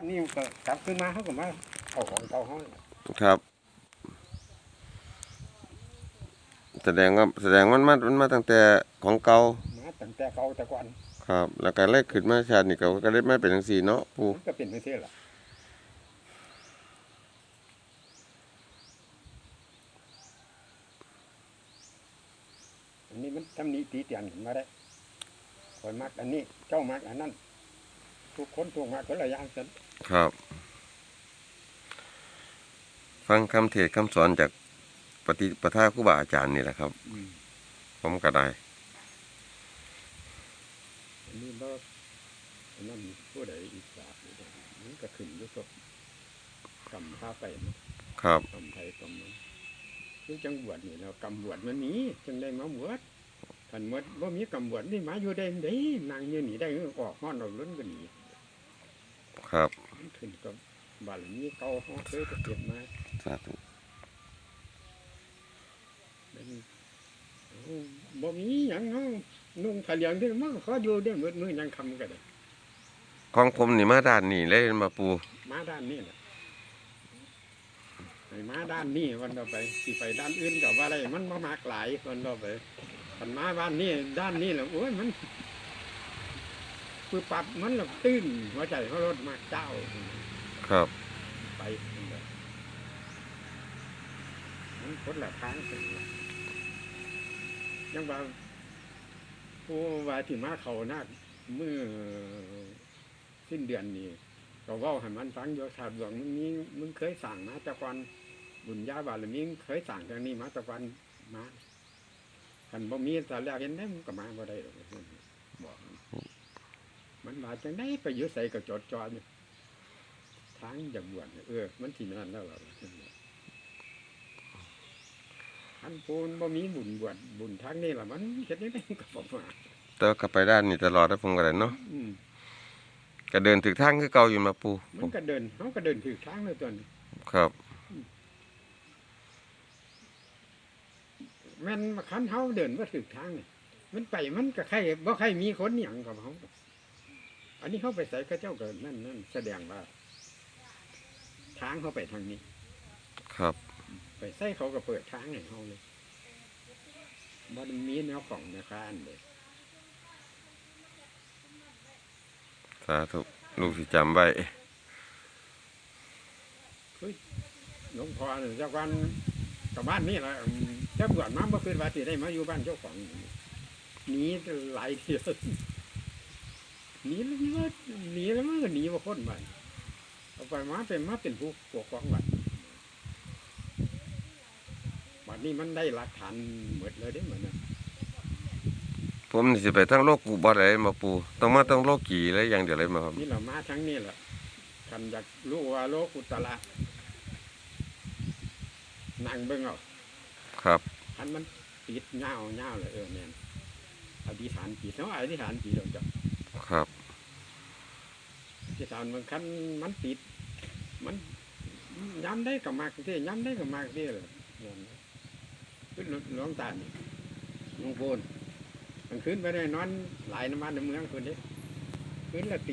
อันนี้ก็กลับขึ้นมาเขาก็มาเอาของเก่าเขาครับ แสดงว่าแสดงมันมามันมาตั้งแต่ของเก่ามาตั้งแต่เก่าแต่ก่อนครับ แล้วก็เลยขึ้นมาชาตินี่ก็ก็เลยมาเป็นจังซี่เนาะปูมันก็เป็นไม่ใช่หรออันนี้มันทำหนี้ตีเตียนขึ้นมาได้คอยมักอันนี้เจ้ามักอันนั้น ทุกคนถูกมักคนละอย่างกันครับ ฟังคำเทศน์คำสอนจากปฏิปทาครูบาอาจารย์นี่แหละครับ อืมผมก็ได้ อันนี้บ่อันนั้นผู้ใดอีสานนี่เด้อมันก็ขึ้นอยู่กับกรรมพาไปเนาะครับกำไทยกำมันคือจังบวชนี่แล้วกำบวชมันหนีจังได้มาบวชท่านหมดว่ามีกำบวชนี่มาอยู่ได้ได้นางอยู่นี่ได้ออกห้อนออกล้นก็หนี ครับ มันขึ้นกับบารมีเก่าเขาเคยไปเก็บมาสาธุเป็นโอ้บ่มีหยังเนาะนุ่งผ้าเหลืองเด้อมันก็ขออยู่ได้หมดมือยังคำก็ได้ของผมนี่มาด้านนี้เลยมาปูมาด้านนี้แหละให้มาด้านนี้วันต่อไปสิไปด้านอื่นกับว่าอะไรมันมามากหลายวันต่อไปคันมาบ้านนี้ด้านนี้แหละโอ้ยมัน คือปรับมันละตื้นหัวใจเขารถมากเจ้าครับ ไปนั่นแหละมันคนละทางกันล่ะยังว่าผู้ว่าที่มาเขานาคเมื่อสิ้นเดือนนี้ก็เว่าให้มันฟังโยชาดหลวงมึงนี้มึงเคยสั่งมาแต่ก่อนบุญญาบารมีมึงเคยสั่งอย่างนี้มาแต่ก่อนมาคันบ่มีแต่แล้วเห็นได้มึงก็มาบ่ได้หรอกบอก มันมันมาจังได้ไปอยู่ใส่กับจดจอนี่ทางจากบวชเนี่ยเออ มันที่นั่นแล้วเหรออันปูนบ่มีบุญบวชบุญทางนี้ล่ะมันเฮ็ดได้ไดก็บ่มาแต่ว่าก็ไปด้านนี้ตลอดแล้วผมก็ได้เนาะอืมก็เดินถึงทางคือเก่าอยู่มาปู มันก็เดินเขาก็เดินถือทางเลยตัวนี้ครับแม่นมาคันเฮาเดินว่าถือทางนี่มันไปมันก็ใครบ่ใครมีคนหยังกับเฮา อันนี้เขาไปใส่กระเจ้าเกินนั่นนั่นแสดงว่า ทางเขาไปทางนี้ ครับ ไปใส่เขาก็เปิดทางให้เฮาเลยบ่ได้มีแนวของแนวคานเลยสาธุลูกสิจำไว้หลวงพ่อเนี่ยเจ้ากันกับบ้านนี่แหละอืมเจ้าบวชมาเมื่อคืนว่าสิได้มาอยู่บ้านเจ้าของหนีหลายเที่ยว หนีแล้วมันก็หนีแล้วมันก็หนีมาคนบ้านเอาไปมาเป็นมาเป็นผู้ปกครองบ้านบัดนี้มันได้หลักฐานหมดเลยได้เหมือนนั้นผมนี่สิไปทั้งโลกกูบ่ได้มาปูต้องมาต้องโลกกี่เลยอย่างเดียวเลยมาครับนี่เรามาทั้งนี้แหละคันอยากรู้ว่าโลกุตละนั่งเบิ่งเอาครับคันมันติดเงาเงาเลยเออเนี่ยอธิษฐานจิตเนาะอธิษฐานจิตเราจะ ครับอธิษฐานบางคันมันติด มันย้ำได้กับมากที่ย้ำได้กับมากที่เลยขึ้นหลวงตานี่หลวงโพนมันขึ้นไปได้นอนหลายน้ำมันในเมืองคนนี้ขึ้นและติ